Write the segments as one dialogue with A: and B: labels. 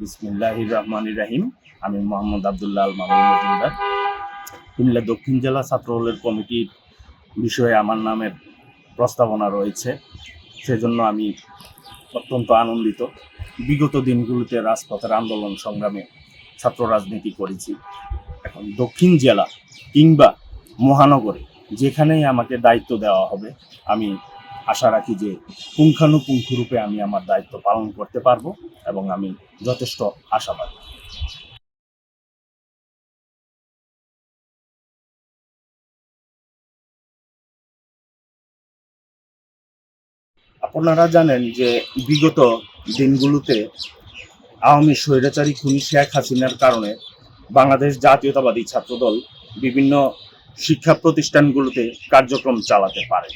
A: বিসমিল্লাহ রহমান রাহিম। আমি মোহাম্মদ আবদুল্লাহ আল মামুন মজুমদার। কুমিল্লা দক্ষিণ জেলা ছাত্রদলের কমিটির বিষয়ে আমার নামের প্রস্তাবনা রয়েছে। সেজন্য আমি অত্যন্ত আনন্দিত। বিগত দিনগুলোতে রাজপথের আন্দোলন সংগ্রামে ছাত্র রাজনীতি করেছি। এখন দক্ষিণ জেলা কিংবা মহানগরে যেখানেই আমাকে দায়িত্ব দেওয়া হবে, আমি আশা রাখি যে পুঙ্খানুপুঙ্খরূপে আমি আমার দায়িত্ব পালন করতে পারব এবং আমি যথেষ্ট আশাবাদী। আপনারা জানেন যে বিগত দিনগুলোতে আওয়ামী স্বৈরাচারী খুনি শেখ হাসিনার কারণে বাংলাদেশ জাতীয়তাবাদী ছাত্রদল বিভিন্ন শিক্ষা প্রতিষ্ঠানগুলোতে কার্যক্রম চালাতে পারে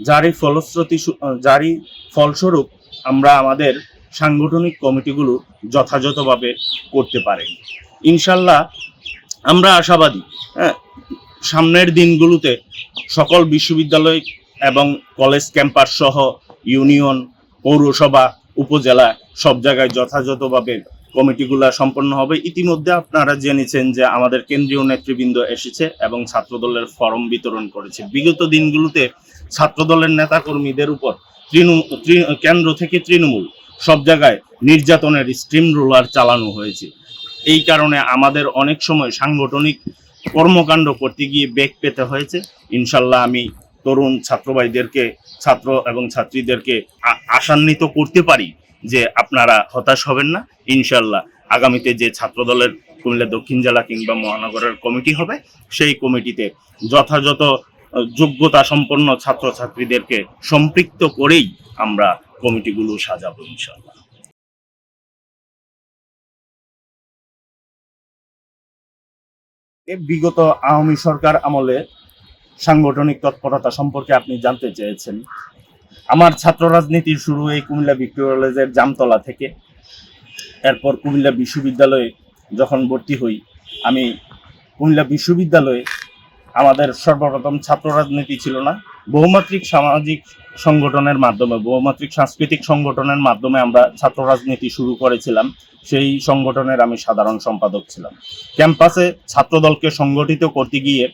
A: যারই ফলশ্রুতি যারই ফলস্বরূপ আমরা আমাদের সাংগঠনিক কমিটিগুলো যথাযথভাবে করতে পারি। ইনশাল্লাহ আমরা আশাবাদী হ্যাঁ সামনের দিনগুলোতে সকল বিশ্ববিদ্যালয় এবং কলেজ ক্যাম্পাস সহ ইউনিয়ন, পৌরসভা, উপজেলা সব জায়গায় যথাযথভাবে কমিটিগুলা সম্পন্ন হবে। ইতিমধ্যে আপনারা জেনেছেন যে আমাদের কেন্দ্রীয় নেতৃবৃন্দ এসেছে এবং ছাত্রদলের ফরম বিতরণ করেছে। বিগত দিনগুলোতে ছাত্রদলের নেতাকর্মীদের উপর তৃণমূল কেন্দ্র থেকে তৃণমূল সব জায়গায় নির্যাতনের স্ট্রিম রোলার চালানো হয়েছে। এই কারণে আমাদের অনেক সময় সাংগঠনিক কর্মকাণ্ড করতে গিয়ে বেগ পেতে হয়েছে। ইনশাল্লাহ আমি তরুণ ছাত্রবাইদেরকে, ছাত্র এবং ছাত্রীদেরকে আশান্বিত করতে পারি যে আপনারা হতাশ হবেন না। ইনশাল্লাহ আগামীতে যে ছাত্রদলের কুমিল্লা দক্ষিণ জেলা কিংবা মহানগরের কমিটি হবে, সেই কমিটিতে যথাযথ যোগ্যতা সম্পন্ন ছাত্রছাত্রীদেরকে সম্পৃক্ত করেই আমরা কমিটিগুলো সাজাবো ইনশাল্লাহ বিগত আওয়ামী সরকার আমলে সাংগঠনিক তৎপরতা সম্পর্কে আপনি জানতে চেয়েছেন। আমার ছাত্র রাজনীতির শুরু এই কুমিল্লা ভিক্টোরিয়া কলেজের জামতলা থেকে। এরপর কুমিল্লা বিশ্ববিদ্যালয়ে যখন ভর্তি হই, আমি কুমিল্লা বিশ্ববিদ্যালয়ে আমাদের সর্বপ্রথম ছাত্র রাজনীতি ছিল না। বহুমাত্রিক সামাজিক সংগঠনের মাধ্যমে, বহুমাত্রিক সাংস্কৃতিক সংগঠনের মাধ্যমে আমরা ছাত্র রাজনীতি শুরু করেছিলাম। সেই সংগঠনের আমি সাধারণ সম্পাদক ছিলাম। ক্যাম্পাসে ছাত্রদলকে সংগঠিত করতে গিয়ে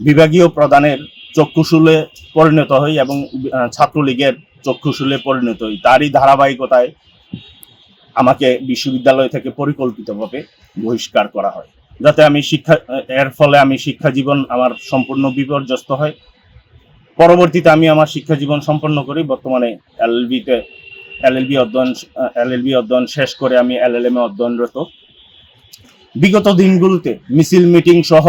A: বিভাগীয় প্রধানের চক্ষুশুলে পরিণত হই এবং ছাত্রলীগের চক্ষুশুলে পরিণত হই। তারই ধারাবাহিকতায় আমাকে বিশ্ববিদ্যালয় থেকে পরিকল্পিতভাবে বহিষ্কার করা হয়। যাতে আমি শিক্ষা, এর ফলে আমি শিক্ষা জীবন আমার সম্পূর্ণ বিপর্যস্ত হয়। পরবর্তীতে আমি আমার শিক্ষা জীবন সম্পন্ন করি। বর্তমানে এলএলবিতে এলএলবি অধ্যয়ন এলএলবি অধ্যয়ন শেষ করে আমি এলএলএম এ অধ্যয়নরত। বিগত দিনগুলোতে মিছিল, মিটিং সহ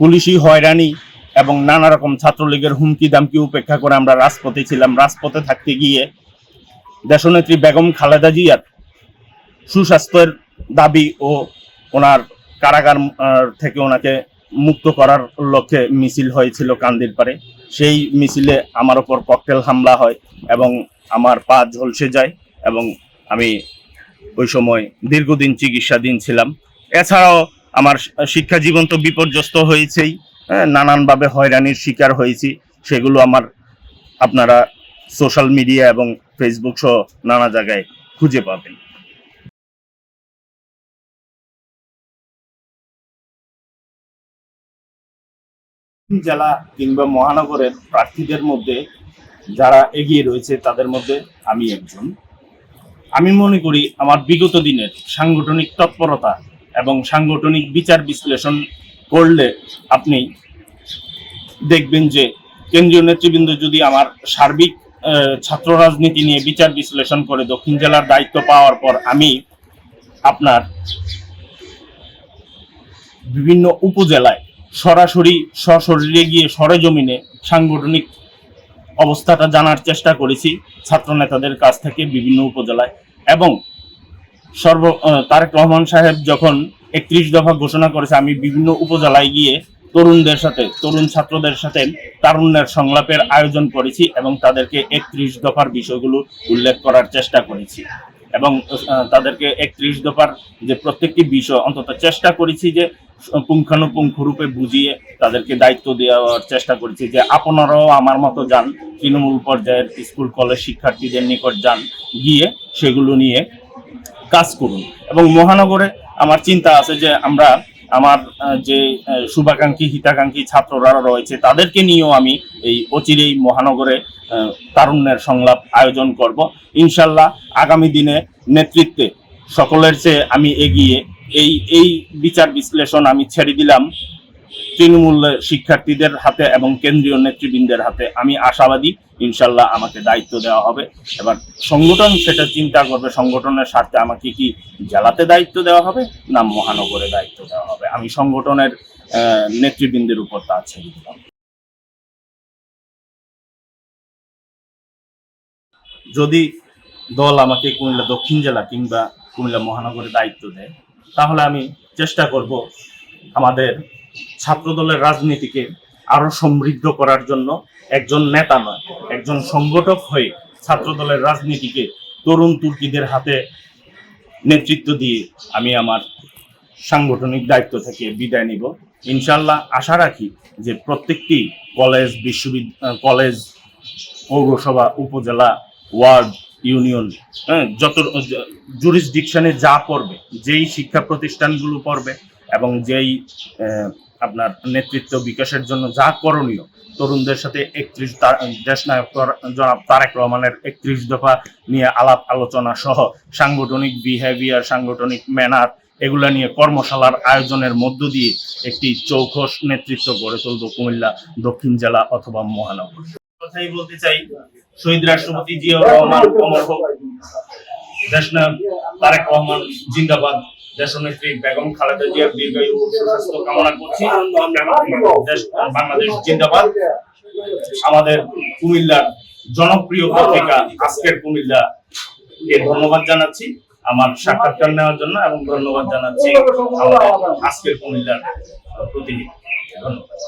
A: পুলিশি হয়রানি এবং নানা রকম ছাত্রলীগের হুমকি, দামকি উপেক্ষা করে আমরা রাজপথে ছিলাম। রাজপথে থাকতে গিয়ে দেশনেত্রী বেগম খালেদা জিয়ার সুস্বাস্থ্যের দাবি ও ওনার কারাগার থেকে ওনাকে মুক্ত করার লক্ষ্যে মিছিল হয়েছিল কান্দির পারে সেই মিছিলে আমার ওপর ককটেল হামলা হয় এবং আমার পা ঝলসে যায় এবং আমি ওই সময় দীর্ঘদিন চিকিৎসাধীন ছিলাম। এছাড়াও আমার শিক্ষা জীবন তো বিপর্যস্ত হয়েছেই হ্যাঁ, নানানভাবে হয়রানির শিকার হয়েছি। সেগুলো আমার আপনারা সোশ্যাল মিডিয়া এবং ফেসবুক সহ নানা জায়গায় খুঁজে পাবেন। জেলা কিংবা মহানগরের প্রার্থীদের মধ্যে যারা এগিয়ে রয়েছে, তাদের মধ্যে আমি একজন। আমি মনে করি আমার বিগত দিনের সাংগঠনিক তৎপরতা এবং সাংগঠনিক বিচার বিশ্লেষণ করলে আপনি দেখবেন যে কেন্দ্রীয় নেতৃবৃন্দ যদি আমার সার্বিক ছাত্র রাজনীতি নিয়ে বিচার বিশ্লেষণ করে দক্ষিণ জেলার দায়িত্ব পাওয়ার পর আমি আপনার বিভিন্ন উপজেলায় সরাসরি সশরীরে গিয়ে সরেজমিনে সাংগঠনিক অবস্থাটা জানার চেষ্টা করেছি ছাত্র নেতাদের কাছ থেকে বিভিন্ন উপজেলায়। এবং সর্ব তারেক রহমান সাহেব যখন একত্রিশ দফা ঘোষণা করেছে, আমি বিভিন্ন উপজেলায় গিয়ে তরুণদের সাথে, তরুণ ছাত্রদের সাথে তারুণ্যের সংলাপের আয়োজন করেছি এবং তাদেরকে একত্রিশ দফার বিষয়গুলো উল্লেখ করার চেষ্টা করেছি। এবং তাদেরকে একত্রিশ দফার যে প্রত্যেকটি বিষয়, অন্তত চেষ্টা করেছি যে পুঙ্খানুপুঙ্খ রূপে বুঝিয়ে তাদেরকে দায়িত্ব দেওয়ার চেষ্টা করেছি যে আপনারাও আমার মতো যান, তৃণমূল পর্যায়ের স্কুল, কলেজ শিক্ষার্থীদের নিকট যান, গিয়ে সেগুলো নিয়ে কাজ করুন। এবং মহানগরে আমার চিন্তা আছে যে আমরা আমার যে শুভাকাঙ্ক্ষী, হিতাকাঙ্ক্ষী ছাত্ররা রয়েছে, তাদেরকে নিয়েও আমি এই অচিরেই মহানগরে তারুণ্যের সংলাপ আয়োজন করব। ইনশাল্লাহ আগামী দিনে নেতৃত্বে সকলের চেয়ে আমি এগিয়ে এই এই বিচার বিশ্লেষণ আমি ছেড়ে দিলাম। তৃণমূল শিক্ষার্থীদের হাতে এবং কেন্দ্রীয় নেতৃবৃন্দের হাতে আমি আশাবাদী, ইনশাল্লাহ আমাকে দায়িত্ব দেওয়া হবে। এবার সংগঠন, সেটা চিন্তা করবে, সংগঠনের স্বার্থে আমাকে কি জেলাতে দায়িত্ব দেওয়া হবে না মহানগরে দায়িত্ব দেওয়া হবে? আমি সংগঠনের নেতৃবৃন্দের উপর তা ছেড়ে দিলাম যদি দল আমাকে কুমিল্লা দক্ষিণ জেলা কিংবা কুমিল্লা মহানগরে দায়িত্ব দেয়, তাহলে আমি চেষ্টা করব আমাদের ছাত্রদলের রাজনীতিকে আরও সমৃদ্ধ করার জন্য একজন নেতা নয়, একজন সংগঠক হয়ে ছাত্রদলের রাজনীতিকে তরুণ তুর্কিদের হাতে নেতৃত্ব দিয়ে আমি আমার সাংগঠনিক দায়িত্ব থেকে বিদায় নিব। ইনশাল্লাহ আশা রাখি যে প্রত্যেকটি কলেজ, বিশ্ববিদ্যালয় কলেজ, পৌরসভা, উপজেলা, ওয়ার্ড, ইউনিয়ন হ্যাঁ যত জুরিসডিকশনে যা পড়বে, যেই শিক্ষা প্রতিষ্ঠানগুলো পড়বে এবং যেই আপনার নেতৃত্ব বিকাশের জন্য যা করণীয়, তরুণদের সাথে একত্রিশ দেশ নায়ক জনাব তারেক রহমানের একত্রিশ দফা নিয়ে আলাপ আলোচনা সহ সাংগঠনিক বিহেভিয়ার সাংগঠনিক ম্যানার এগুলা নিয়ে কর্মশালার আয়োজনের মধ্য দিয়ে একটি চৌখস নেতৃত্ব গড়ে তুলব কুমিল্লা, দক্ষিণ জেলা অথবা মহানগর। কথাই বলতে চাই, শহীদ রাষ্ট্রপতি জিয়াউর রহমান হোক দেশনায়ক তারেক রহমান, জিন্দাবাদ। দেশনেত্রী বেগম খালেদা জিয়ার দীর্ঘায়ু সুস্বাস্থ্য কামনা করছি। বাংলাদেশ জিন্দাবাদ। আমাদের কুমিল্লার জনপ্রিয় পত্রিকা আজকের কুমিল্লা কে ধন্যবাদ জানাচ্ছি, আমার সাক্ষাৎকার নেওয়ার জন্য এবং ধন্যবাদ জানাচ্ছি আজকের কুমিল্লার প্রতিনিধি। ধন্যবাদ।